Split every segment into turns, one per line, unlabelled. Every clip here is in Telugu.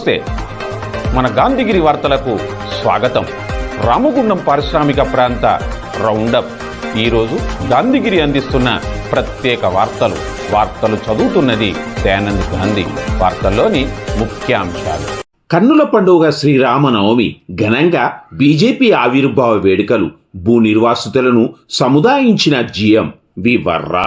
నమస్తే. మన గాంధీగిరి వార్తలకు స్వాగతం. రామగుండం పారిశ్రామిక ప్రాంత రౌండప్. ఈరోజు గాంధీగిరి అందిస్తున్న ప్రత్యేక వార్తలు. వార్తలు చదువుతున్నది దయానంద్ గాంధీ. వార్తల్లోని ముఖ్యాంశాలు.
కన్నుల పండుగ శ్రీరామనవమి ఘనంగా బీజేపీ ఆవిర్భావ వేడుకలు. భూ నిర్వాసితులను సముదాయించిన జిఎం వి వర్రా.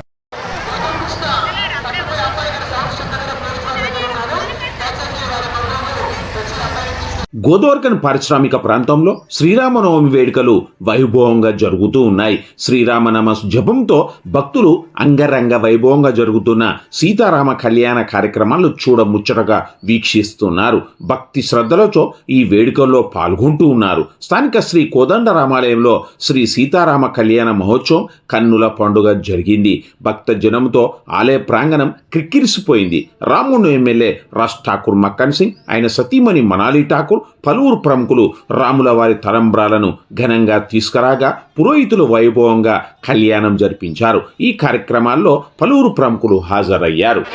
Godavarikhani పారిశ్రామిక ప్రాంతంలో శ్రీరామనవమి వేడుకలు వైభవంగా జరుగుతూ ఉన్నాయి. శ్రీరామనామ జపంతో భక్తులు అంగరంగ వైభవంగా జరుగుతున్న సీతారామ కళ్యాణ కార్యక్రమాలు చూడముచ్చటగా వీక్షిస్తున్నారు. భక్తి శ్రద్ధలతో ఈ వేడుకల్లో పాల్గొంటూ ఉన్నారు. స్థానిక శ్రీ కోదండ రామాలయంలో శ్రీ సీతారామ కళ్యాణ మహోత్సవం కన్నుల పండుగ జరిగింది. భక్త జనంతో ఆలయ ప్రాంగణం క్రిక్కిరిసిపోయింది. రాముడు ఎమ్మెల్యే రాజ్ ఠాకూర్ మక్కన్ సింగ్ ఆయన సతీమణి మనాలి ఠాకూర్ పలువురు ప్రముఖులు రాముల వారి తలంబ్రాలను ఘనంగా తీసుకురాగా పురోహితులు వైభవంగా కళ్యాణం జరిపించారు. ఈ కార్యక్రమాల్లో పలువురు ప్రముఖులు హాజరయ్యారు.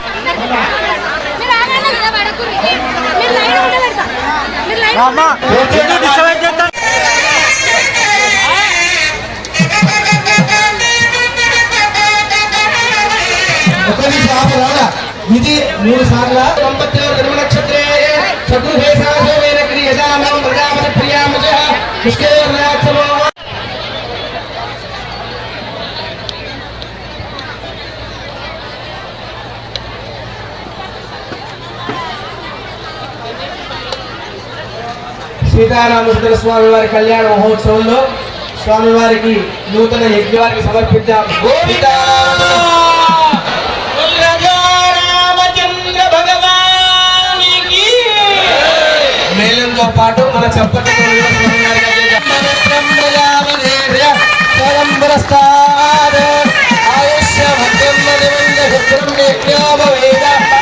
ఇది మూడు సార్లు. నక్షత్రే చతుర్భే సాధవేన ప్రజాపతి ప్రియామజ పుష్కరేర్యాక్షమో సీతారామచంద్ర స్వామి వారి కళ్యాణ మహోత్సవంలో స్వామివారికి నూతన యజ్ఞవారికి సమర్పించాము గోవిందా! పాటు మన చెప్పటి
సీతారాముల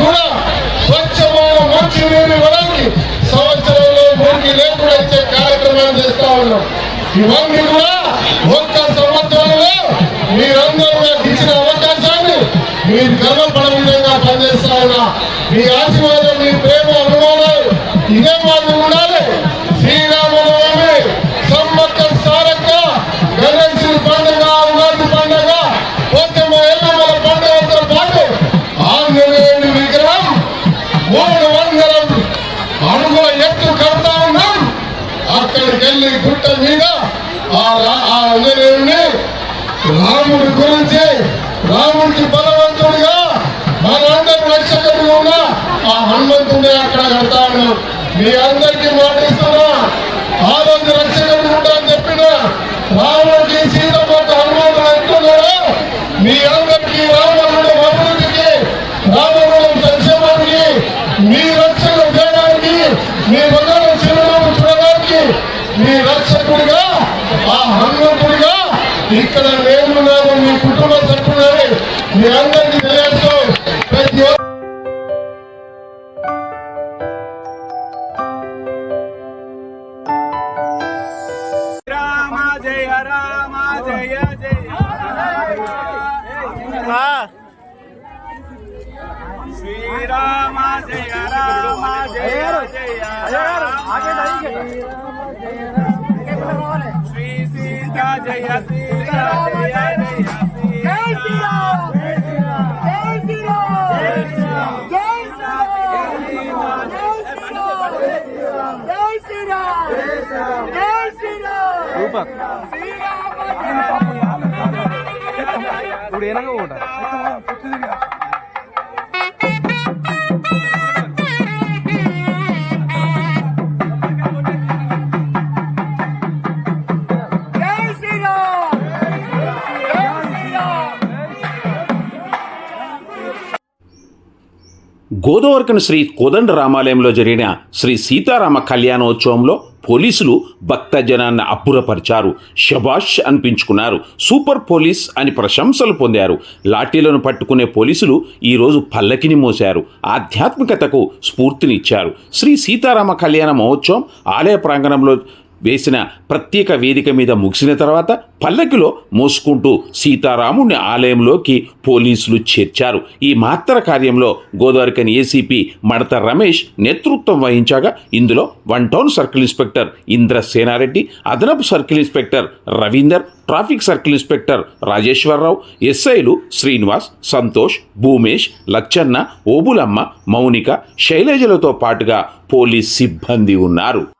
కూడా స్వచ్ఛమైన మంచి నీరు ఇవ్వడానికి సంవత్సరంలో మురికి లేకుండా ఇచ్చే కార్యక్రమాలు చేస్తా ఉన్నాం. ఇవన్నీ కూడా ఒక్క సంవత్సరంలో మీరందరూ నాకు ఇచ్చిన అవకాశాన్ని మీరు గర్వపడ విధంగా పనిచేస్తా ఉన్నా. మీ ఆశ గుట్ట ఆ రా- రాముడి గురించి రాముడికి బలవంతుడిగా మనందరూ రక్షకుడిగా ఉన్న ఆ హనుమంతుడే అక్కడ కడతా ఉన్నాం మీ అందరి ఇక్కడ నేను మీ కుటుంబ సభ్యులని మీ
అందరూ ఇప్పుడు ఏనంగా ఉంటా
శ్రీ కోదండ రామాలయంలో జరిగిన శ్రీ సీతారామ కళ్యాణోత్సవంలో పోలీసులు భక్తజనాన్ని అప్పురపరిచారు షబాష్ అనిపించుకున్నారు. సూపర్ పోలీస్ అని ప్రశంసలు పొందారు. లాఠీలను పట్టుకునే పోలీసులు ఈరోజు పల్లకిని మోశారు. ఆధ్యాత్మికతకు స్ఫూర్తినిచ్చారు. శ్రీ సీతారామ కళ్యాణ మహోత్సవం ఆలయ ప్రాంగణంలో వేసిన ప్రత్యేక వేదిక మీద ముగిసిన తర్వాత పల్లకిలో మోసుకుంటూ సీతారాముని ఆలయంలోకి పోలీసులు చేర్చారు. ఈ మాత్ర కార్యంలో గోదావరికని ఏసీపీ మడత రమేష్ నేతృత్వం వహించగా ఇందులో one town circle inspector Indra Sena Reddy అదనపు circle inspector Ravinder traffic circle inspector Rajeshwara Rao ఎస్ఐలు శ్రీనివాస్ సంతోష్ భూమేష్ లచ్చన్న ఓబులమ్మ మౌనిక శైలజలతో పాటుగా పోలీస్ సిబ్బంది ఉన్నారు.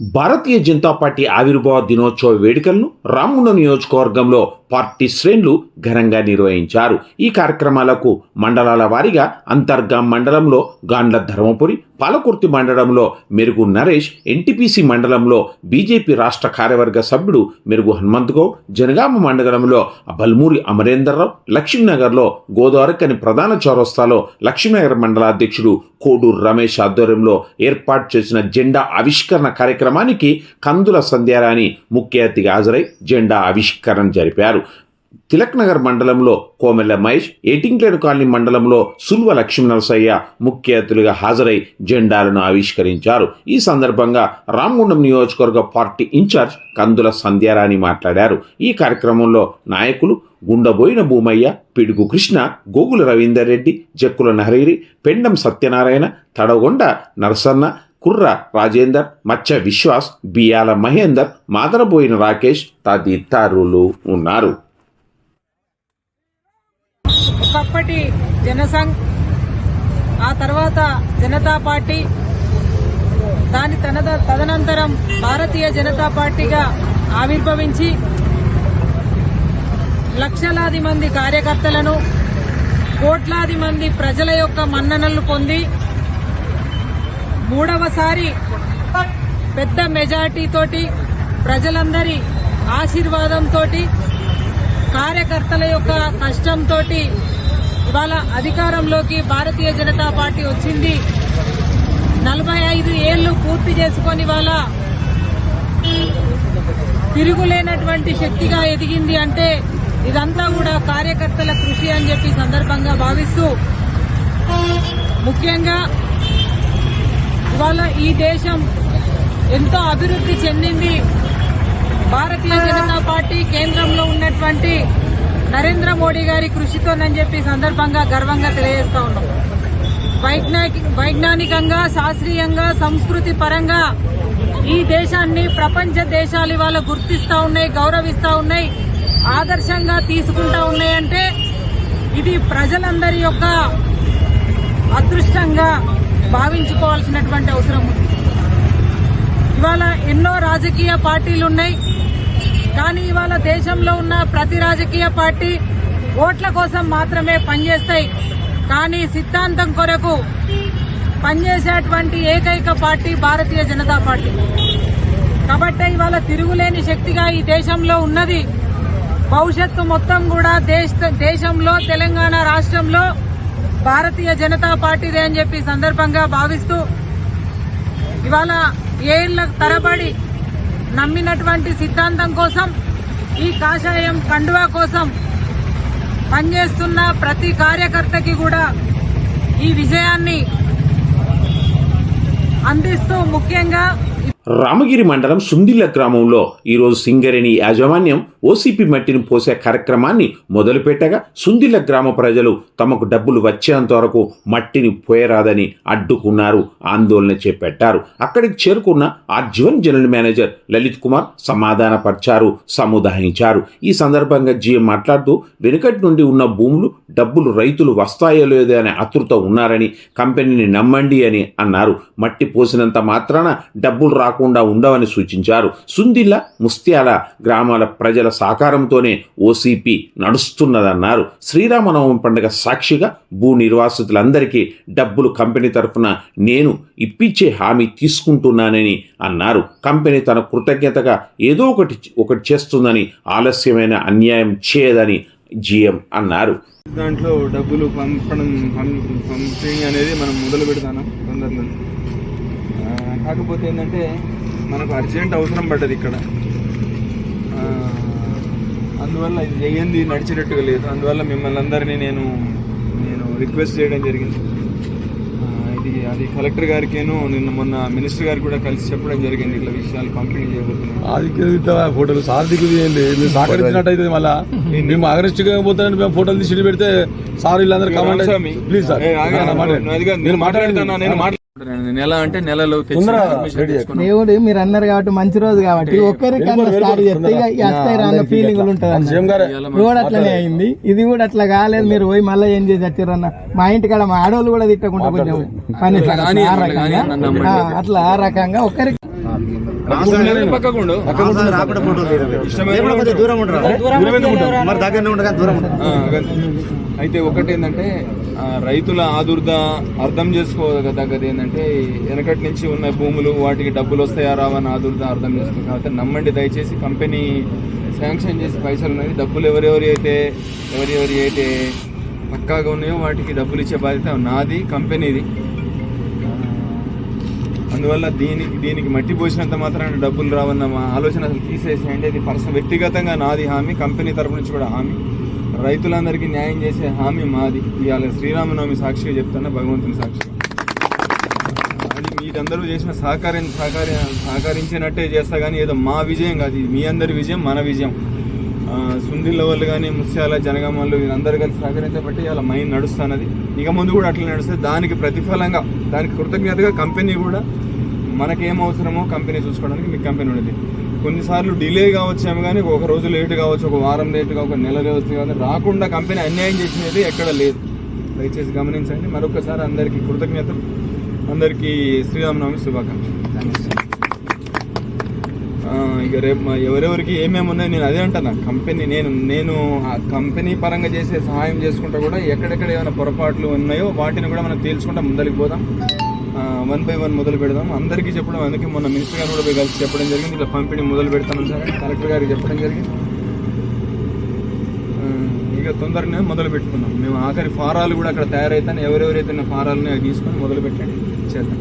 భారతీయ జనతా పార్టీ ఆవిర్భావ దినోత్సవ వేడుకలను రామగుండం నియోజకవర్గంలో పార్టీ శ్రేణులు ఘనంగా నిర్వహించారు. ఈ కార్యక్రమాలకు మండలాల వారీగా అంతర్గాం మండలంలో గాండ్ల ధర్మపురి పాలకుర్తి మండలంలో మెరుగు నరేష్ ఎన్టీపీసీ మండలంలో బీజేపీ రాష్ట్ర కార్యవర్గ సభ్యుడు మెరుగు హనుమంతగౌడ్ జనగామ మండలంలో బల్మూరి అమరేందర్రావు లక్ష్మీనగర్లో గోదావరికని ప్రధాన చౌరస్తాలో లక్ష్మీనగర్ మండలాధ్యక్షుడు కోడూరు రమేష్ ఆధ్వర్యంలో ఏర్పాటు చేసిన జెండా ఆవిష్కరణ కార్యక్రమానికి కందుల సంధ్యారాణి ముఖ్య అతిథిగా హాజరై జెండా ఆవిష్కరణ జరిపారు. తిలక్ నగర్ మండలంలో కోమెల్ల మహేష్ ఏటింగ్లేడు కాలనీ మండలంలో సుల్వ లక్ష్మీ నరసయ్య ముఖ్య అతిథులుగా హాజరై జెండాలను ఆవిష్కరించారు. ఈ సందర్భంగా రామగుండం నియోజకవర్గ పార్టీ ఇన్ఛార్జ్ కందుల సంధ్యారాణి మాట్లాడారు. ఈ కార్యక్రమంలో నాయకులు గుండబోయిన భూమయ్య పిడుగు కృష్ణ గోగుల రవీందర్ రెడ్డి జక్కుల నహరీరి పెండం సత్యనారాయణ తడగొండ నరసన్న కుర్ర రాజేందర్ మచ్చ విశ్వాస్ బియాల మహేందర్ మాదరబోయిన రాకేష్ తదితరులు ఉన్నారు.
ఒకప్పటి జనసంఘ్ ఆ తర్వాత జనతా పార్టీ దాని తన తదనంతరం భారతీయ జనతా పార్టీగా ఆవిర్భవించి లక్షలాది మంది కార్యకర్తలను కోట్లాది మంది ప్రజల యొక్క మన్ననలు పొంది మూడవసారి పెద్ద మెజార్టీతో ప్రజలందరి ఆశీర్వాదంతో కార్యకర్తల యొక్క కష్టంతో ఇవాళ అధికారంలోకి భారతీయ జనతా పార్టీ వచ్చింది. నలభై ఐదు ఏళ్ళు పూర్తి చేసుకొని ఇవాళ తిరుగులేనటువంటి శక్తిగా ఎదిగింది అంటే ఇదంతా కూడా కార్యకర్తల కృషి అని చెప్పి సందర్భంగా భావిస్తూ ముఖ్యంగా ఇవాళ ఈ దేశం ఎంతో అభివృద్ధి చెందింది. భారతీయ జనతా పార్టీ కేంద్రంలో ఉన్నటువంటి నరేంద్ర మోడీ గారి కృషితోనని చెప్పి సందర్భంగా గర్వంగా తెలియజేస్తా ఉన్నాం. వైజ్ఞానికంగా శాస్త్రీయంగా సంస్కృతి పరంగా ఈ దేశాన్ని ప్రపంచ దేశాలు ఇవాళ గుర్తిస్తా ఉన్నాయి గౌరవిస్తా ఉన్నాయి ఆదర్శంగా తీసుకుంటా ఉన్నాయంటే ఇది ప్రజలందరి యొక్క అదృష్టంగా భావించుకోవాల్సినటువంటి అవసరం ఉంది. ఇవాళ ఎన్నో రాజకీయ పార్టీలు ఉన్నాయి. కానీ ఇవాళ దేశంలో ఉన్న ప్రతి రాజకీయ పార్టీ ఓట్ల కోసం మాత్రమే పనిచేస్తాయి. కానీ సిద్ధాంతం కొరకు పనిచేసేటువంటి ఏకైక పార్టీ భారతీయ జనతా పార్టీ. కాబట్టి ఇవాళ తిరుగులేని శక్తిగా ఈ దేశంలో ఉన్నది. భవిష్యత్తు మొత్తం కూడా దేశ దేశంలో తెలంగాణ రాష్ట్రంలో భారతీయ జనతా పార్టీదే అని చెప్పి సందర్భంగా భావిస్తూ ఇవాళ ఏళ్ళ తరబడి నమ్మినటువంటి సిద్ధాంతం కోసం ఈ కాషాయం కండువా కోసం పనిచేస్తున్న ప్రతి కార్యకర్తకి కూడా ఈ విజయాన్ని అందిస్తూ ముఖ్యంగా
రామగిరి మండలం సుందిల్ల గ్రామంలో ఈరోజు సింగరేణి యాజమాన్యం ఓసీపీ మట్టిని పోసే కార్యక్రమాన్ని మొదలుపెట్టగా సుందిల్ల గ్రామ ప్రజలు తమకు డబ్బులు వచ్చేంత వరకు మట్టిని పోయరాదని అడ్డుకున్నారు ఆందోళన చేపట్టారు. అక్కడికి చేరుకున్న R G one general manager Lalit Kumar సమాధానపరిచారు సముదాయించారు. ఈ సందర్భంగా జీఎం మాట్లాడుతూ వెనుకటి నుండి ఉన్న భూములు డబ్బులు రైతులు వస్తాయో లేదో అనే ఆతృత ఉన్నారని కంపెనీని నమ్మండి అని అన్నారు. మట్టి పోసినంత మాత్రాన డబ్బులు రాకుండా ఉండవని సూచించారు. సుందిల్ల ముస్త్యాల గ్రామాల ప్రజల సహకారంతోనే ఓసీపీ నడుస్తున్నదన్నారు. శ్రీరామనవమి పండుగ సాక్షిగా భూ నిర్వాసితులందరికీ డబ్బులు కంపెనీ తరఫున నేను ఇప్పించే హామీ తీసుకుంటున్నానని అన్నారు. కంపెనీ తన కృతజ్ఞతగా ఏదో ఒకటి ఒకటి చేస్తుందని ఆలస్యమైన అన్యాయం చేయదని జిఎం అన్నారు.
దాంట్లో డబ్బులు పంపడం పంపింగ్ అనేది మనం మొదలు పెడతాను తొందరలో. కాకపోతే ఏంటంటే మనకు అర్జెంట్ అవసరం పడ్డది ఇక్కడ. అందువల్ల ఇది చేయంది నడిచేటట్టుగా లేదు. అందువల్ల మిమ్మల్ని అందరినీ నేను నేను రిక్వెస్ట్ చేయడం జరిగింది. ఇది అది కలెక్టర్ గారికేను నిన్న మొన్న మినిస్టర్ గారికి కూడా కలిసి చెప్పడం జరిగింది. ఇట్లా విషయాలు పంపిణీ చేయబోతున్నాను.
ఆదిత్య ఫోటోలు సార్ దిగుదేయండి మీరు సహకరించినట్టయితే మళ్ళా మేము అగరెస్ట్గా పోతానని మేము ఫోటోలు తీసి పెడితే సార్ వీళ్ళందరూ కమెంట్
రామస్వామి,
ప్లీజ్ సార్.
నేను మాట్లాడతాను నేను నెల అంటే నెలలో.
దేవుడు మీరు అన్నారు కాబట్టి మంచి రోజు కాబట్టి స్టార్ట్ చేస్తే వస్తాయి రాన్న ఫీలింగ్ ఉంటుంది రోడ్ అట్లనే అయింది. ఇది కూడా అట్లా కాలేదు మీరు పోయి మళ్ళీ ఏం చేసి వచ్చారన్న మా ఇంటికాడ మా ఆడవాళ్ళు కూడా తిట్టకుండా కొంచెం పని
అట్లా కానీ,
ఆ రకంగా.
నన్ను నమ్మండి.
ఆ, అట్లా ఆ రకంగా ఒక్కరికి
పక్కకు అయితే ఒకటి ఏంటంటే రైతుల ఆదుర్ద అర్థం చేసుకోదగ్గది ఏంటంటే వెనకటి నుంచి ఉన్న భూములు వాటికి డబ్బులు వస్తాయా రావని ఆదుర్ద అర్థం చేసుకో కాబట్టి నమ్మండి దయచేసి కంపెనీ శాంక్షన్ చేసి పైసలు ఉన్నాయి. డబ్బులు ఎవరెవరి అయితే ఎవరెవరి అయితే పక్కాగా ఉన్నాయో వాటికి డబ్బులు ఇచ్చే బాధ్యత నాది కంపెనీది. అందువల్ల దీనికి దీనికి మట్టి పోసినంత మాత్రాన డబ్బులు రావన్న మా ఆలోచన అసలు తీసేసేయండి. ఇది పర్సనల్ వ్యక్తిగతంగా నాది హామీ కంపెనీ తరపు నుంచి కూడా హామీ. రైతులందరికీ న్యాయం చేసే హామీ మాది. ఇవాళ శ్రీరామనవమి సాక్షిగా చెప్తున్నా భగవంతుని సాక్షిగా అది మీరందరూ చేసిన సహకారం సహకారి సహకరించినట్టే చేస్తా కానీ ఏదో మా విజయం కాదు. ఇది మీ అందరి విజయం మన విజయం. ఆ, సుందిల్ల వాళ్ళు కానీ ముత్యాల జనగామ వాళ్ళు వీళ్ళందరూ కలిసి సహకరించబట్టి ఇలా మైండ్ నడుస్తున్నది. ఇక ముందు కూడా అట్లా నడుస్తుంది. దానికి ప్రతిఫలంగా దానికి కృతజ్ఞతగా కంపెనీ కూడా మనకేం అవసరమో కంపెనీ చూసుకోవడానికి మీకు కంపెనీ ఉండేది. కొన్నిసార్లు డిలే కావచ్చేమో కానీ ఒక రోజు లేట్ కావచ్చు ఒక వారం లేట్గా ఒక నెల లేవచ్చు కానీ రాకుండా కంపెనీ అన్యాయం చేసినది ఎక్కడ లేదు. దయచేసి గమనించండి. మరొకసారి అందరికీ కృతజ్ఞతలు. అందరికీ శ్రీరామనవమి శుభాకాంక్షలు. ఇక రేపు ఎవరెవరికి ఏమేమి ఉన్నాయి నేను అదే అంటాను కంపెనీ నేను నేను ఆ కంపెనీ పరంగా చేసే సహాయం చేసుకుంటా కూడా ఎక్కడెక్కడ ఏమైనా పొరపాట్లు ఉన్నాయో వాటిని కూడా మనం తేల్చుకుంటా ముందరికి పోదాం. వన్ బై వన్ మొదలు పెడదాం. అందరికీ చెప్పడం అందుకే మొన్న మినిస్టర్ గారు కూడా పోయి కలిసి చెప్పడం జరిగింది. ఇట్లా పంపిణీ మొదలు పెడతాను సార్. కలెక్టర్ గారికి చెప్పడం జరిగింది. ఇక తొందరనే మొదలు పెట్టుకున్నాం మేము ఆఖరి ఫారాలు కూడా అక్కడ తయారైతాను ఎవరెవరైతే ఉన్న ఫారాలని తీసుకొని మొదలు పెట్టండి. చేద్దాం.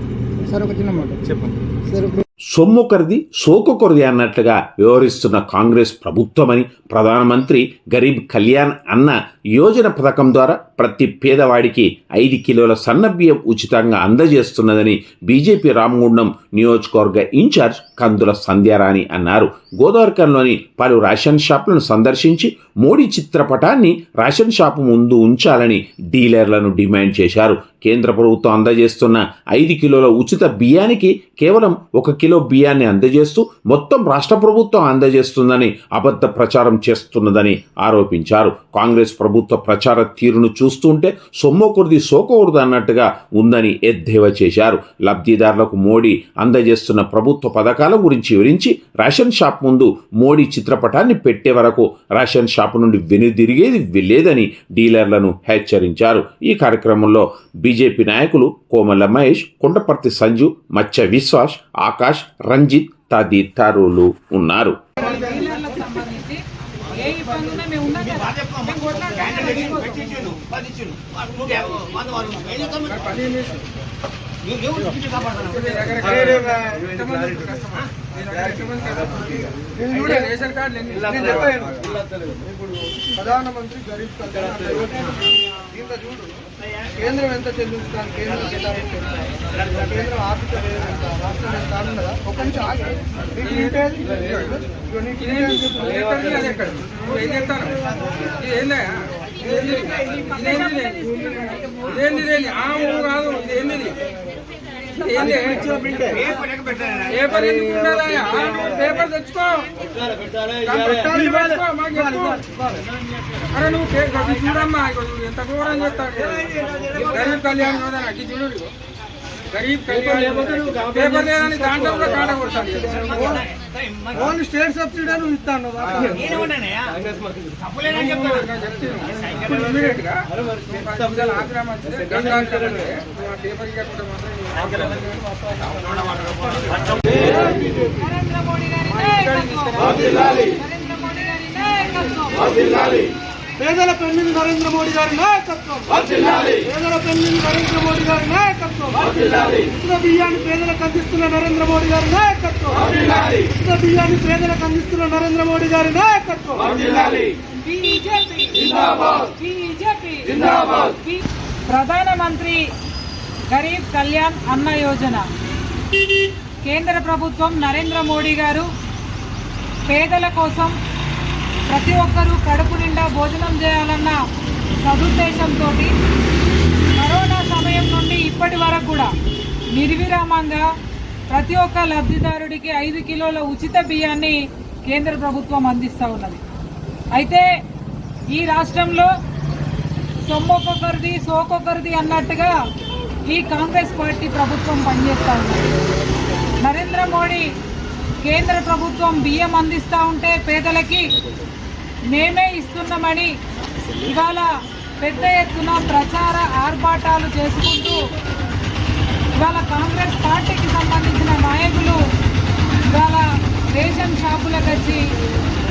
సార్ ఒక చిన్న మాట.
చెప్పండి.
సార్
సొమ్మొకరిది సోకొకరిది అన్నట్లుగా వ్యవహరిస్తున్న కాంగ్రెస్ ప్రభుత్వమని ప్రధానమంత్రి గరీబ్ కళ్యాణ్ అన్న యోజన పథకం ద్వారా ప్రతి పేదవాడికి ఐదు కిలోల సన్నబియ్యం ఉచితంగా అందజేస్తున్నదని బీజేపీ రామగుండం నియోజకవర్గ ఇన్ఛార్జ్ కందుల సంధ్యారాణి అన్నారు. గోదావరికంలోని పలు రేషన్ షాపులను సందర్శించి మోడీ చిత్రపటాన్ని రేషన్ షాపు ముందు ఉంచాలని డీలర్లను డిమాండ్ చేశారు. కేంద్ర ప్రభుత్వం అందజేస్తున్న ఐదు కిలోల ఉచిత బియ్యానికి కేవలం ఒక కిలో బియ్యాన్ని అందజేస్తూ మొత్తం రాష్ట్ర ప్రభుత్వం అందజేస్తుందని అబద్ధ ప్రచారం చేస్తున్నదని ఆరోపించారు. కాంగ్రెస్ ప్రభుత్వ ప్రచార తీరును చూస్తుంటే సొమ్మకూడది సోకూడదు అన్నట్టుగా ఉందని ఎద్దేవా చేశారు. లబ్ధిదారులకు మోడీ అందజేస్తున్న ప్రభుత్వ పథకాల గురించి వివరించి రేషన్ షాప్ ముందు మోడీ చిత్రపటాన్ని పెట్టే వరకు రేషన్ షాప్ నుండి వెనుదిరిగేది లేదని డీలర్లను హెచ్చరించారు. ఈ కార్యక్రమంలో బీజేపీ నాయకులు కోమల మహేష్ కొండపర్తి సంజు మచ్చ విశ్వాస్ ఆకాష్ రంజిత్ తదితరులు ఉన్నారు.
డీలర్లకు రేషన్ కార్డు
ప్రధానమంత్రి గరీబ్ కళ్యాణ్ దీంట్లో చూడు కేంద్రం ఎంత చెల్లిస్తాను కేంద్రం కేంద్రం ఆర్థిక రాష్ట్రం ఎంత కదా ఒక నుంచి ఆగి నీకు డీటెయిల్ ఆ ఊరు డీటెయిల్ చెప్పు.
నువ్వు పే- ఇది చూడమ్మా ఎంత ఘోరం చెప్తాడు గరీబ్ కళ్యాణ్ యోజన ఇది చూడు. గరీబ్ కళ్యాణ్ పేపర్ లేదని దాంట్లో కూడా కాట కొడతాను.
ఓన్లీ స్టేట్ సబ్సిడీ నువ్వు ఇస్తాను
ఇప్పుడు ఇమీడియట్గా నువ్వు ఆగ్రహం. నువ్వు పేపర్ ఇవ్వకుండా మాత్రం
నరేంద్ర మోడీ గారి
పేదల పెళ్ళిని నరేంద్ర మోడీ గారి నాయకత్వం. పేదల పెళ్ళిని నరేంద్ర మోడీ గారి నాయకత్వం. ఉచిత బియ్యాన్ని పేదలకు అందిస్తున్న నరేంద్ర మోడీ గారి నాయకత్వం. ఉచిత బియ్యాన్ని పేదలకు అందిస్తున్న నరేంద్ర మోడీ గారి నాయకత్వం.
బీజేపీ. బీజేపీ. బీ- ప్రధానమంత్రి గరీబ్ కళ్యాణ్ అన్న యోజన. కేంద్ర ప్రభుత్వం నరేంద్ర మోడీ గారు పేదల కోసం ప్రతి ఒక్కరూ కడుపు నిండా భోజనం చేయాలన్న సదుద్దేశంతో కరోనా సమయం నుండి ఇప్పటి వరకు కూడా నిర్విరామంగా ప్రతి ఒక్క లబ్ధిదారుడికి ఐదు కిలోల ఉచిత బియ్యాన్ని కేంద్ర ప్రభుత్వం అందిస్తూ ఉన్నది. అయితే ఈ రాష్ట్రంలో సొమ్మొక్కొక్కరిది సోకొక్కరిది అన్నట్టుగా ఈ కాంగ్రెస్ పార్టీ ప్రభుత్వం పనిచేస్తూ నరేంద్ర మోడీ కేంద్ర ప్రభుత్వం బియ్యం అందిస్తూ ఉంటే పేదలకి మేమే ఇస్తున్నామని ఇవాళ పెద్ద ఎత్తున ప్రచార ఆర్భాటాలు చేసుకుంటూ ఇవాళ కాంగ్రెస్ పార్టీకి సంబంధించిన నాయకులు ఇవాళ రేషన్ షాపులకు వచ్చి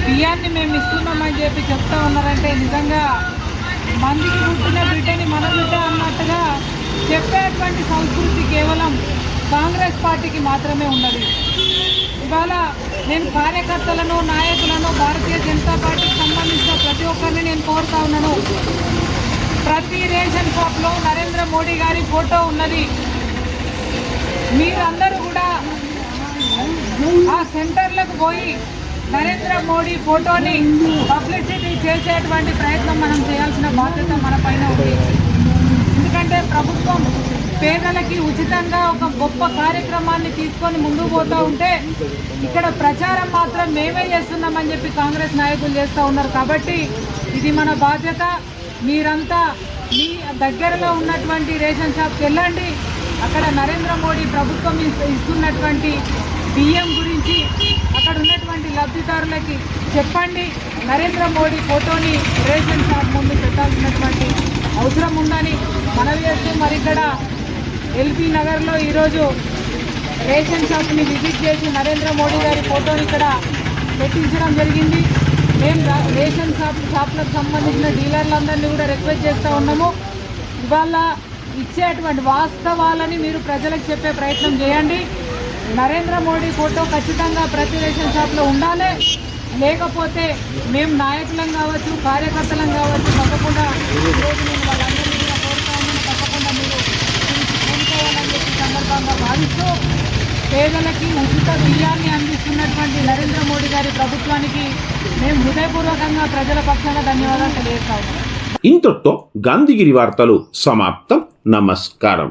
బియ్యాన్ని మేము ఇస్తున్నామని చెప్పి చెప్తా ఉన్నారంటే నిజంగా మందికి పుట్టిన బిడ్డని మన బిడ్డ అన్నట్టుగా చెప్పేటువంటి సంస్కృతి కేవలం కాంగ్రెస్ పార్టీకి మాత్రమే ఉన్నది. ఇవాళ నేను కార్యకర్తలను నాయకులను భారతీయ జనతా పార్టీకి సంబంధించిన ప్రతి ఒక్కరిని నేను కోరుతా ఉన్నాను. ప్రతి రేషన్ షాప్లో నరేంద్ర మోడీ గారి ఫోటో ఉన్నది. మీరందరూ కూడా ఆ సెంటర్లకు పోయి నరేంద్ర మోడీ ఫోటోని పబ్లిసిటీ చేసేటువంటి ప్రయత్నం మనం చేయాల్సిన బాధ్యత మన పైన ఉంది. ఎందుకంటే ప్రభుత్వం పేదలకి ఉచితంగా ఒక గొప్ప కార్యక్రమాన్ని తీసుకొని ముందుకు పోతూ ఉంటే ఇక్కడ ప్రచారం మాత్రం మేమే చేస్తున్నామని చెప్పి కాంగ్రెస్ నాయకులు చేస్తూ ఉన్నారు కాబట్టి ఇది మన బాధ్యత. మీరంతా మీ దగ్గరలో ఉన్నటువంటి రేషన్ షాప్కి వెళ్ళండి. అక్కడ నరేంద్ర మోడీ ప్రభుత్వం ఇస్తున్నటువంటి బియ్యం గురించి అక్కడ ఉన్నటువంటి లబ్ధిదారులకి చెప్పండి. నరేంద్ర మోడీ ఫోటోని రేషన్ షాప్ ముందు పెట్టాల్సినటువంటి అవసరం ఉందని మనవి చేస్తూ మరి ఇక్కడ ఎల్పీ నగర్లో ఈరోజు రేషన్ షాప్ని విజిట్ చేసి నరేంద్ర మోడీ గారి ఫోటోని ఇక్కడ పెట్టించడం జరిగింది. మేము రేషన్ షాప్ షాప్లకు సంబంధించిన డీలర్లందరినీ కూడా రిక్వెస్ట్ చేస్తూ ఉన్నాము. ఇవాళ ఇచ్చేటువంటి వాస్తవాలని మీరు ప్రజలకు చెప్పే ప్రయత్నం చేయండి. నరేంద్ర మోడీ ఫోటో ఖచ్చితంగా ప్రతి రేషన్ షాప్లో ఉండాలి. లేకపోతే మేము నాయకులం కావచ్చు కార్యకర్తలం కావచ్చు తప్పకుండా ఈరోజు నేను వాళ్ళందరినీ కూడా కోరుతా ఉన్నాను తప్పకుండా మీరు దీనికి పూనుకోవాలని చెప్పి భావిస్తూ పేదలకి ఉచిత బియ్యాన్ని అందిస్తున్నటువంటి నరేంద్ర మోడీ గారి ప్రభుత్వానికి మేము హృదయపూర్వకంగా ప్రజల పక్షాన ధన్యవాదాలు తెలియజేస్తాము
ఇంతటితో గాంధీగిరి వార్తలు సమాప్తం. నమస్కారం.